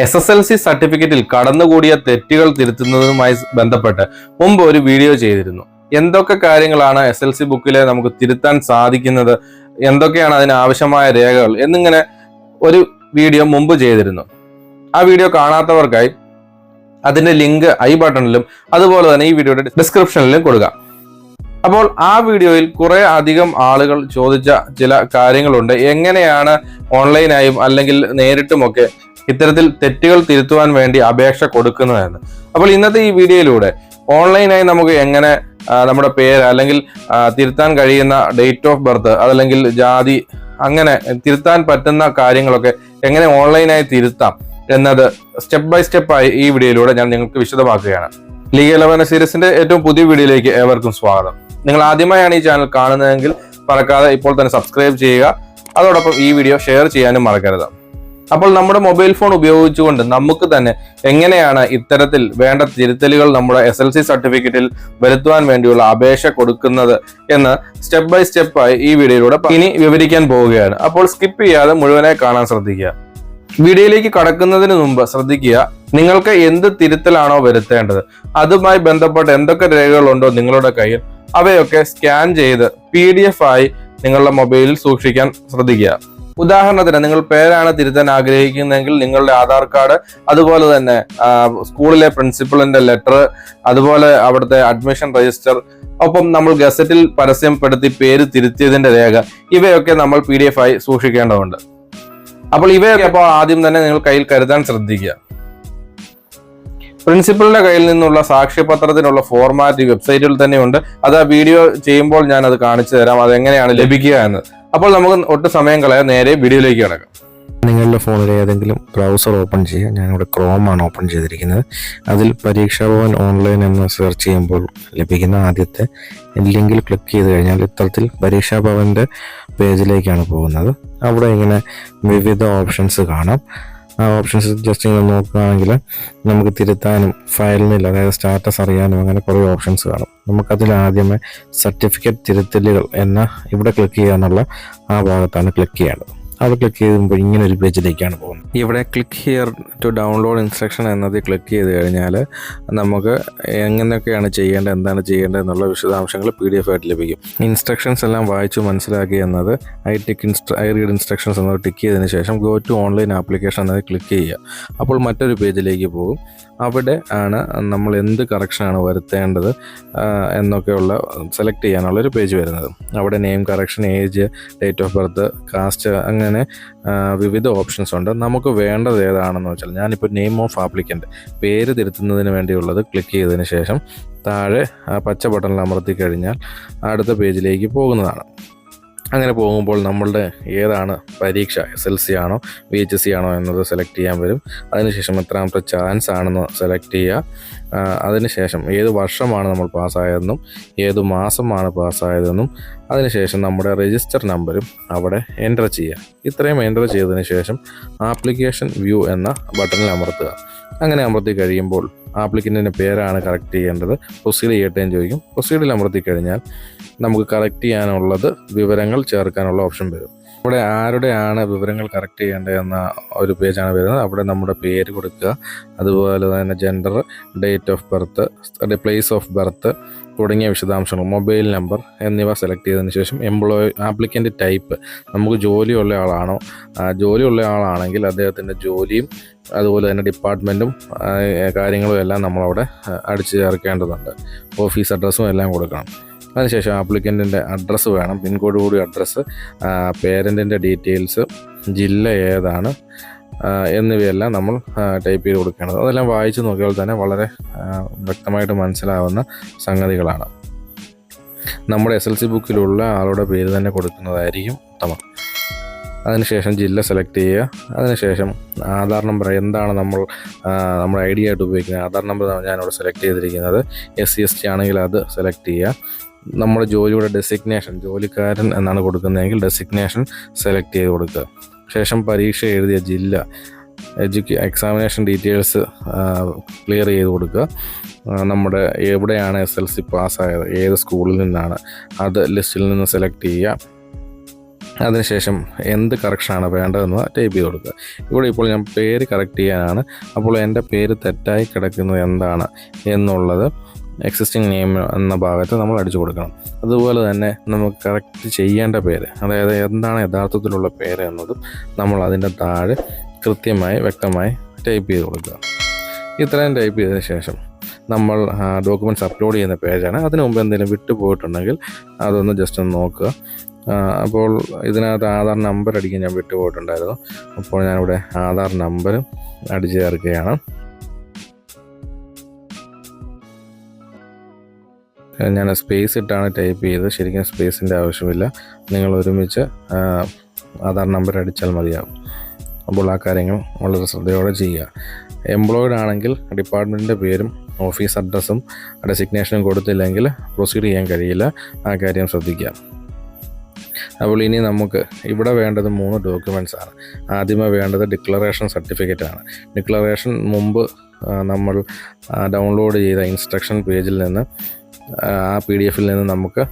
S S L C സർട്ടിഫിക്കറ്റിൽ കടന്നുകൂടിയ തെറ്റുകൾ തിരുത്തുന്നതുമായി ബന്ധപ്പെട്ട് മുമ്പ് ഒരു വീഡിയോ ചെയ്തിരുന്നു. എന്തൊക്കെ കാര്യങ്ങളാണ് എസ് എൽ സി ബുക്കിലെ നമുക്ക് തിരുത്താൻ സാധിക്കുന്നത്? എന്തൊക്കെയാണ് അതിന് ആവശ്യമായ രേഖകൾ? എന്നിങ്ങനെ ഒരു വീഡിയോ മുമ്പ് ചെയ്തിരുന്നു. ആ വീഡിയോ കാണാത്തവർക്കായി അതിന്റെ ലിങ്ക് ഐ ബട്ടണിലും അതുപോലെ തന്നെ ഈ വീഡിയോയുടെ ഡിസ്ക്രിപ്ഷനിലും കൊടുക്കുക അപ്പോൾ ആ വീഡിയോയിൽ കുറെ അധികം ആളുകൾ ചോദിച്ച ചില കാര്യങ്ങളുണ്ട്. എങ്ങനെയാണ് ഓൺലൈനായും അല്ലെങ്കിൽ നേരിട്ടുമൊക്കെ ഇത്തരത്തിൽ തെറ്റുകൾ തിരുത്തുവാൻ വേണ്ടി അപേക്ഷ കൊടുക്കുന്നതെന്ന് അപ്പോൾ ഇന്നത്തെ ഈ വീഡിയോയിലൂടെ ഓൺലൈനായി നമുക്ക് എങ്ങനെ നമ്മുടെ പേര് അല്ലെങ്കിൽ തിരുത്താൻ കഴിയുന്ന ഡേറ്റ് ഓഫ് ബർത്ത് അതല്ലെങ്കിൽ ജാതി അങ്ങനെ തിരുത്താൻ പറ്റുന്ന കാര്യങ്ങളൊക്കെ എങ്ങനെ ഓൺലൈനായി തിരുത്താം എന്നത് സ്റ്റെപ്പ് ബൈ സ്റ്റെപ്പായി ഈ വീഡിയോയിലൂടെ ഞാൻ നിങ്ങൾക്ക് വിശദമാക്കുകയാണ്. ലീഗ് ഇലവൻ സീരീസിന്റെ ഏറ്റവും പുതിയ വീഡിയോയിലേക്ക് ഏവർക്കും സ്വാഗതം. നിങ്ങൾ ആദ്യമായാണ് ഈ ചാനൽ കാണുന്നതെങ്കിൽ മറക്കാതെ ഇപ്പോൾ തന്നെ സബ്സ്ക്രൈബ് ചെയ്യുക. അതോടൊപ്പം ഈ വീഡിയോ ഷെയർ ചെയ്യാനും മറക്കരുത്. അപ്പോൾ നമ്മുടെ മൊബൈൽ ഫോൺ ഉപയോഗിച്ചുകൊണ്ട് നമുക്ക് തന്നെ എങ്ങനെയാണ് ഇത്തരത്തിൽ വേണ്ട തിരുത്തലുകൾ നമ്മുടെ എസ് എൽ സി സർട്ടിഫിക്കറ്റിൽ വരുത്തുവാൻ വേണ്ടിയുള്ള അപേക്ഷ കൊടുക്കുന്നത് എന്ന് സ്റ്റെപ്പ് ബൈ സ്റ്റെപ്പായി ഈ വീഡിയോയിലൂടെ ഇനി വിവരിക്കാൻ പോവുകയാണ്. അപ്പോൾ സ്കിപ്പ് ചെയ്യാതെ മുഴുവനായി കാണാൻ ശ്രദ്ധിക്കുക. വീഡിയോയിലേക്ക് കടക്കുന്നതിന് മുമ്പ് ശ്രദ്ധിക്കുക നിങ്ങൾക്ക് എന്ത് തിരുത്തലാണോ വരുത്തേണ്ടത് അതുമായി ബന്ധപ്പെട്ട് എന്തൊക്കെ രേഖകളുണ്ടോ നിങ്ങളുടെ കയ്യിൽ അവയൊക്കെ സ്കാൻ ചെയ്ത് പി ആയി നിങ്ങളുടെ മൊബൈലിൽ സൂക്ഷിക്കാൻ ശ്രദ്ധിക്കുക. ഉദാഹരണത്തിന് നിങ്ങൾ പേരാണ് തിരുത്താൻ ആഗ്രഹിക്കുന്നതെങ്കിൽ നിങ്ങളുടെ ആധാർ കാർഡ് അതുപോലെ തന്നെ സ്കൂളിലെ പ്രിൻസിപ്പളിന്റെ ലെറ്റർ അതുപോലെ അവിടുത്തെ അഡ്മിഷൻ രജിസ്റ്റർ ഒപ്പം നമ്മൾ ഗസറ്റിൽ പരസ്യപ്പെടുത്തി പേര് തിരുത്തിയതിന്റെ രേഖ ഇവയൊക്കെ നമ്മൾ പി ഡി എഫ് ആയി സൂക്ഷിക്കേണ്ടതുണ്ട്. അപ്പോൾ ഇവയൊക്കെ അപ്പോൾ ആദ്യം തന്നെ നിങ്ങൾ കയ്യിൽ കരുതാൻ ശ്രദ്ധിക്കുക. പ്രിൻസിപ്പലിന്റെ കയ്യിൽ നിന്നുള്ള സാക്ഷ്യപത്രത്തിനുള്ള ഫോർമാറ്റ് വെബ്സൈറ്റിൽ തന്നെയുണ്ട്. അത് ആ വീഡിയോ ചെയ്യുമ്പോൾ ഞാൻ അത് കാണിച്ചു തരാം അതെങ്ങനെയാണ് ലഭിക്കുക എന്ന് അപ്പോൾ നമുക്ക് ഒട്ടും സമയം കളയാൻ നേരെ വീഡിയോയിലേക്ക് കിടക്കാം. നിങ്ങളുടെ ഫോണിൽ ഏതെങ്കിലും ബ്രൗസർ ഓപ്പൺ ചെയ്യുക. ഞാനിവിടെ ക്രോം ആണ് ഓപ്പൺ ചെയ്തിരിക്കുന്നത്. അതിൽ പരീക്ഷാ ഭവൻ ഓൺലൈൻ എന്ന് സെർച്ച് ചെയ്യുമ്പോൾ ലഭിക്കുന്ന ആദ്യത്തെ ലിങ്കിൽ ക്ലിക്ക് ചെയ്ത് കഴിഞ്ഞാൽ ഇത്തരത്തിൽ പരീക്ഷാ ഭവന്റെ പേജിലേക്കാണ് പോകുന്നത്. അവിടെ ഇങ്ങനെ വിവിധ ഓപ്ഷൻസ് കാണാം. ആ ഓപ്ഷൻസ് ജസ്റ്റ് ഇങ്ങനെ നോക്കുകയാണെങ്കിൽ നമുക്ക് തിരുത്താനും ഫയലിനിൽ അതായത് സ്റ്റാറ്റസ് അറിയാനും അങ്ങനെ കുറേ ഓപ്ഷൻസ് കാണും. നമുക്കതിൽ ആദ്യമേ സർട്ടിഫിക്കറ്റ് തിരുത്തലുകൾ എന്ന ഇവിടെ ക്ലിക്ക് ചെയ്യാന്നുള്ള ആ ഭാഗത്താണ് ക്ലിക്ക് ചെയ്യേണ്ടത്. അത് ക്ലിക്ക് ചെയ്യുമ്പോൾ ഇങ്ങനെ ഒരു പേജിലേക്കാണ് പോകുന്നത്. ഇവിടെ click here to download instruction എന്നത് ക്ലിക്ക് ചെയ്ത് കഴിഞ്ഞാൽ നമുക്ക് എങ്ങനെയൊക്കെയാണ് ചെയ്യേണ്ടത് എന്താണ് ചെയ്യേണ്ടത് എന്നുള്ള വിശദാംശങ്ങൾ പി ഡി എഫ് ആയിട്ട് ലഭിക്കും. ഇൻസ്ട്രക്ഷൻസ് എല്ലാം വായിച്ചു മനസ്സിലാക്കി എന്നത് ഐ ടിക്ക് ഇൻസ്ട്ര ഐ റീഡ് ഇൻസ്ട്രക്ഷൻസ് എന്നത് ടിക്ക് ചെയ്തതിന് ശേഷം ഗോ ടു ഓൺലൈൻ ആപ്ലിക്കേഷൻ എന്നത് ക്ലിക്ക് ചെയ്യുക. അപ്പോൾ മറ്റൊരു പേജിലേക്ക് പോകും. അവിടെ ആണ് നമ്മൾ എന്ത് കറക്ഷനാണ് വരുത്തേണ്ടത് എന്നൊക്കെയുള്ള സെലക്ട് ചെയ്യാനുള്ള ഒരു പേജ് വരുന്നത്. അവിടെ name correction age date of birth caste അങ്ങനെ വിവിധ ഓപ്ഷൻസ് ഉണ്ട്. നമുക്ക് വേണ്ടത് ഏതാണെന്ന് വെച്ചാൽ ഞാനിപ്പോൾ നെയിം ഓഫ് ആപ്ലിക്കന്റ് പേര് തിരുത്തുന്നതിന് വേണ്ടിയുള്ളത് ക്ലിക്ക് ചെയ്തതിന് ശേഷം താഴെ പച്ച ബട്ടണിൽ അമർത്തി കഴിഞ്ഞാൽ അടുത്ത പേജിലേക്ക് പോകുന്നതാണ്. അങ്ങനെ പോകുമ്പോൾ നമ്മളുടെ ഏതാണ് പരീക്ഷ? എസ് എൽ സി ആണോ? വി എച്ച് സി ആണോ എന്നത് സെലക്ട് ചെയ്യാൻ വരും. അതിനുശേഷം എത്രാമത്തെ ചാൻസ് ആണെന്ന് സെലക്ട് ചെയ്യുക. അതിനുശേഷം ഏത് വർഷമാണ് നമ്മൾ പാസ്സായതെന്നും ഏത് മാസമാണ് പാസ്സായതെന്നും അതിനുശേഷം നമ്മുടെ രജിസ്റ്റർ നമ്പരും അവിടെ എന്റർ ചെയ്യുക. ഇത്രയും എന്റർ ചെയ്തതിന് ശേഷം ആപ്ലിക്കേഷൻ വ്യൂ എന്ന ബട്ടണിൽ അമർത്തുക. അങ്ങനെ അമർത്തി കഴിയുമ്പോൾ ആപ്ലിക്കന്റിന്റെ പേരാണ് കറക്റ്റ് ചെയ്യേണ്ടത്. പ്രൊസീഡ് ചെയ്യട്ടെ എന്ന് ചോദിക്കും. പ്രൊസീഡിൽ അമർത്തി കഴിഞ്ഞാൽ നമുക്ക് കറക്റ്റ് ചെയ്യാനുള്ളത് വിവരങ്ങൾ ചേർക്കാനുള്ള ഓപ്ഷൻ വരും. ഇവിടെ ആരുടെയാണ് വിവരങ്ങൾ കറക്റ്റ് ചെയ്യേണ്ടതെന്ന ഒരു പേജാണ് വരുന്നത്. അവിടെ നമ്മുടെ പേര് കൊടുക്കുക. അതുപോലെ തന്നെ gender date of birth place of birth തുടങ്ങിയ വിശദാംശങ്ങൾ മൊബൈൽ നമ്പർ എന്നിവ സെലക്ട് ചെയ്തതിന് ശേഷം എംപ്ലോയി ആപ്ലിക്കന്റ് ടൈപ്പ് നമുക്ക് ജോലിയുള്ള ആളാണോ? ജോലിയുള്ള ആളാണെങ്കിൽ അദ്ദേഹത്തിന്റെ ജോലിയും അതുപോലെ തന്നെ ഡിപ്പാർട്ട്മെന്റും കാര്യങ്ങളും എല്ലാം നമ്മളവിടെ അടിച്ചു ചേർക്കേണ്ടതുണ്ട്. ഓഫീസ് അഡ്രസ്സും എല്ലാം കൊടുക്കണം. അതിനുശേഷം ആപ്ലിക്കന്റിന്റെ അഡ്രസ്സ് വേണം. പിൻകോഡ് കൂടി അഡ്രസ്സ് പേരന്റിന്റെ ഡീറ്റെയിൽസ് ജില്ല ഏതാണ് എന്നിവയെല്ലാം നമ്മൾ ടൈപ്പ് ചെയ്ത് കൊടുക്കേണ്ടത്. അതെല്ലാം വായിച്ച് നോക്കിയാൽ തന്നെ വളരെ വ്യക്തമായിട്ട് മനസ്സിലാവുന്ന സംഗതികളാണ്. നമ്മുടെ എസ് എൽ സി ബുക്കിലുള്ള ആളുടെ പേര് തന്നെ കൊടുക്കുന്നതായിരിക്കും ഉത്തമം. അതിനുശേഷം ജില്ല സെലക്ട് ചെയ്യുക. അതിനുശേഷം ആധാർ നമ്പർ എന്താണ് നമ്മൾ നമ്മൾ ഐ ഡി ആയിട്ട് ഉപയോഗിക്കുന്നത്? ആധാർ നമ്പർ ഞാനിവിടെ സെലക്ട് ചെയ്തിരിക്കുന്നത്. എസ് സി എസ് ടി ആണെങ്കിൽ അത് സെലക്ട് ചെയ്യുക. നമ്മുടെ ജോലിയുടെ ഡെസിഗ്നേഷൻ ജോലിക്കാരൻ എന്നാണ് കൊടുക്കുന്നതെങ്കിൽ ഡെസിഗ്നേഷൻ സെലക്ട് ചെയ്ത് കൊടുക്കുക. ശേഷം പരീക്ഷ എഴുതിയ ജില്ല എഡ്യൂക്കേ എക്സാമിനേഷൻ ഡീറ്റെയിൽസ് ക്ലിയർ ചെയ്ത് കൊടുക്കുക. നമ്മുടെ എവിടെയാണ് എസ് എൽ സി പാസ്സായത് ഏത് സ്കൂളിൽ നിന്നാണ് അത് ലിസ്റ്റിൽ നിന്ന് സെലക്ട് ചെയ്യുക. അതിനുശേഷം എന്ത് കറക്ഷനാണ് വേണ്ടതെന്ന് ടൈപ്പ് ചെയ്ത് കൊടുക്കുക. ഇവിടെ ഇപ്പോൾ ഞാൻ പേര് കറക്റ്റ് ചെയ്യാനാണ്. അപ്പോൾ എന്റെ പേര് തെറ്റായി കിടക്കുന്നത് എന്താണ് എന്നുള്ളത് എക്സിസ്റ്റിംഗ് നെയിം എന്ന ഭാഗത്ത് നമ്മൾ അടിച്ചു കൊടുക്കണം. അതുപോലെ തന്നെ നമുക്ക് കറക്റ്റ് ചെയ്യേണ്ട പേര് അതായത് എന്താണ് യഥാർത്ഥത്തിലുള്ള പേര് എന്നതും നമ്മൾ അതിന്റെ താഴെ കൃത്യമായി വ്യക്തമായി ടൈപ്പ് ചെയ്ത് കൊടുക്കുക. ഇത്രയും ടൈപ്പ് ചെയ്തതിന് ശേഷം നമ്മൾ ഡോക്യുമെന്റ്സ് അപ്ലോഡ് ചെയ്യുന്ന പേജാണ്. അതിന് മുമ്പ് എന്തെങ്കിലും വിട്ടുപോയിട്ടുണ്ടെങ്കിൽ അതൊന്ന് ജസ്റ്റ് ഒന്ന് നോക്കുക. അപ്പോൾ ഇതിനകത്ത് ആധാർ നമ്പർ അടിക്കാൻ ഞാൻ വിട്ടുപോയിട്ടുണ്ടായിരുന്നു. അപ്പോൾ ഞാനിവിടെ ആധാർ നമ്പർ അടിച്ചു ചേർക്കുകയാണ്. ഞാൻ സ്പേസ് ഇട്ടാണ് ടൈപ്പ് ചെയ്തത്. ശരിക്കും സ്പേസിന്റെ ആവശ്യമില്ല. നിങ്ങൾ ഒരുമിച്ച് ആധാർ നമ്പർ അടിച്ചാൽ മതിയാകും അപ്പോൾ ആ കാര്യങ്ങൾ വളരെ ശ്രദ്ധയോടെ ചെയ്യുക. എംപ്ലോയിഡ് ആണെങ്കിൽ ഡിപ്പാർട്ട്മെന്റിന്റെ പേരും ഓഫീസ് അഡ്രസ്സും ഡെസിഗ്നേഷനും കൊടുത്തില്ലെങ്കിൽ പ്രൊസീഡ് ചെയ്യാൻ കഴിയില്ല. ആ കാര്യം ശ്രദ്ധിക്കുക. അപ്പോൾ ഇനി നമുക്ക് ഇവിടെ വേണ്ടത് മൂന്ന് ഡോക്യുമെന്റ്സ് ആണ്. ആദ്യമേ വേണ്ടത് ഡിക്ലറേഷൻ സർട്ടിഫിക്കറ്റ് ആണ്. ഡിക്ലറേഷൻ മുമ്പ് നമ്മൾ ഡൗൺലോഡ് ചെയ്ത ഇൻസ്ട്രക്ഷൻ പേജിൽ നിന്ന് ആ പി ഡി എഫിൽ നിന്ന് നമുക്ക്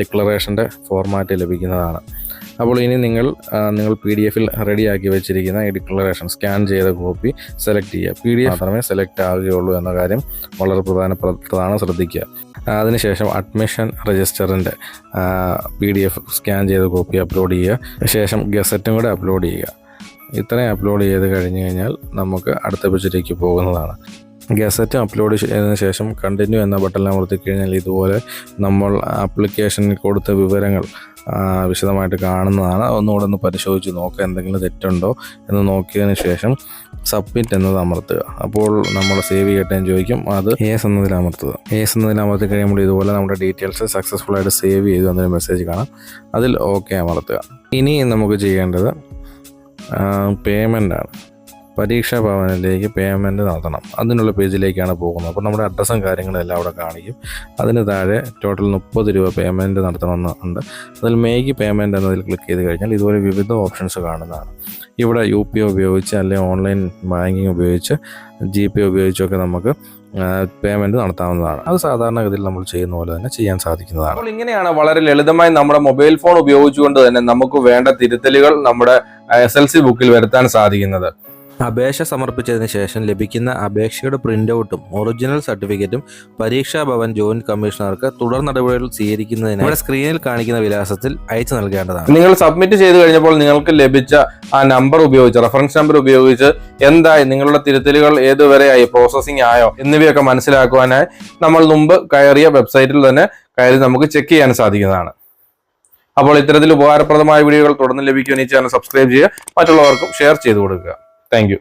ഡിക്ലറേഷന്റെ ഫോർമാറ്റ് ലഭിക്കുന്നതാണ്. അപ്പോൾ ഇനി നിങ്ങൾ നിങ്ങൾ പി ഡി എഫിൽ റെഡിയാക്കി വെച്ചിരിക്കുന്ന ഈ ഡിക്ലറേഷൻ സ്കാൻ ചെയ്ത കോപ്പി സെലക്ട് ചെയ്യുക. പി ഡി എഫ് മാത്രമേ സെലക്ട് ആവുകയുള്ളൂ എന്ന കാര്യം വളരെ പ്രധാനപ്പെട്ടതാണ് ശ്രദ്ധിക്കുക. അതിനുശേഷം അഡ്മിഷൻ രജിസ്റ്ററിന്റെ പി ഡി എഫ് സ്കാൻ ചെയ്ത കോപ്പി അപ്ലോഡ് ചെയ്യുക. ശേഷം ഗസറ്റും കൂടെ അപ്ലോഡ് ചെയ്യുക. ഇത്രയും അപ്ലോഡ് ചെയ്ത് കഴിഞ്ഞ് കഴിഞ്ഞാൽ നമുക്ക് അടുത്ത പേജിലേക്ക് പോകുന്നതാണ്. ഗസറ്റ് അപ്ലോഡ് ചെയ്തതിന് ശേഷം കണ്ടിന്യൂ എന്ന ബട്ടൺ അമർത്തി കഴിഞ്ഞാൽ ഇതുപോലെ നമ്മൾ ആപ്ലിക്കേഷനിൽ കൊടുത്ത വിവരങ്ങൾ വിശദമായിട്ട് കാണുന്നതാണ്. ഒന്നുകൂടെ ഒന്ന് പരിശോധിച്ച് നോക്കുക എന്തെങ്കിലും തെറ്റുണ്ടോ എന്ന് നോക്കിയതിന് ശേഷം സബ്മിറ്റ് എന്നത് അമർത്തുക. അപ്പോൾ നമ്മൾ സേവ് ചെയ്യട്ടെ എന്ന് ചോദിക്കും. അത് ഏസ് എന്നതിൽ അമർത്തുക. ഏസ് എന്നതിൽ അമർത്തി കഴിയുമ്പോൾ ഇതുപോലെ നമ്മുടെ ഡീറ്റെയിൽസ് സക്സസ്ഫുൾ ആയിട്ട് സേവ് ചെയ്തു എന്നൊരു മെസ്സേജ് കാണാം. അതിൽ ഓക്കെ അമർത്തുക. ഇനി നമുക്ക് ചെയ്യേണ്ടത് പേയ്മെന്റ് ആണ്. പരീക്ഷാ ഭവനിലേക്ക് പേയ്മെന്റ് നടത്തണം. അതിനുള്ള പേജിലേക്കാണ് പോകുന്നത്. അപ്പോൾ നമ്മുടെ അഡ്രസ്സും കാര്യങ്ങളും എല്ലാം അവിടെ കാണിക്കും. അതിന് താഴെ ടോട്ടൽ മുപ്പത് രൂപ പേയ്മെന്റ് നടത്തണമെന്ന് ഉണ്ട്. അതിൽ മേക്ക് പേയ്മെന്റ് എന്നതിൽ ക്ലിക്ക് ചെയ്ത് കഴിഞ്ഞാൽ ഇതുപോലെ വിവിധ ഓപ്ഷൻസ് കാണുന്നതാണ്. ഇവിടെ യു പി ഉപയോഗിച്ച് അല്ലെങ്കിൽ ഓൺലൈൻ ബാങ്കിങ് ഉപയോഗിച്ച് ജി പേ ഉപയോഗിച്ചൊക്കെ നമുക്ക് പേയ്മെന്റ് നടത്താവുന്നതാണ്. അത് സാധാരണഗതിയിൽ നമ്മൾ ചെയ്യുന്ന പോലെ തന്നെ ചെയ്യാൻ സാധിക്കുന്നതാണ്. അപ്പോൾ ഇങ്ങനെയാണ് വളരെ ലളിതമായി നമ്മുടെ മൊബൈൽ ഫോൺ ഉപയോഗിച്ചുകൊണ്ട് തന്നെ നമുക്ക് വേണ്ട തിരുത്തലുകൾ നമ്മുടെ എസ് എൽ സി ബുക്കിൽ വരുത്താൻ സാധിക്കുന്നത്. അപേക്ഷ സമർപ്പിച്ചതിന് ശേഷം ലഭിക്കുന്ന അപേക്ഷയുടെ പ്രിന്റ് ഔട്ടും ഒറിജിനൽ സർട്ടിഫിക്കറ്റും പരീക്ഷാ ഭവൻ ജോയിന്റ് കമ്മീഷണർക്ക് തുടർ നടപടികൾ സ്വീകരിക്കുന്നതിന് ഇവിടെ സ്ക്രീനിൽ കാണിക്കുന്ന വിലാസത്തിൽ അയച്ചു നൽകേണ്ടതാണ്. നിങ്ങൾ സബ്മിറ്റ് ചെയ്തു കഴിഞ്ഞപ്പോൾ നിങ്ങൾക്ക് ലഭിച്ച ആ നമ്പർ ഉപയോഗിച്ച് റെഫറൻസ് നമ്പർ ഉപയോഗിച്ച് എന്തായി നിങ്ങളുടെ തിരുത്തലുകൾ ഏതുവരെയായി പ്രോസസ്സിംഗ് ആയോ എന്നിവയൊക്കെ മനസ്സിലാക്കുവാനായി നമ്മൾ മുമ്പ് കയറിയ വെബ്സൈറ്റിൽ തന്നെ കയറി നമുക്ക് ചെക്ക് ചെയ്യാൻ സാധിക്കുന്നതാണ്. അപ്പോൾ ഇത്തരത്തിൽ ഉപകാരപ്രദമായ വീഡിയോകൾ തുടർന്ന് ലഭിക്കുവാൻ ഈ ചാനൽ സബ്സ്ക്രൈബ് ചെയ്യുക മറ്റുള്ളവർക്കും ഷെയർ ചെയ്തു കൊടുക്കുക. താങ്ക്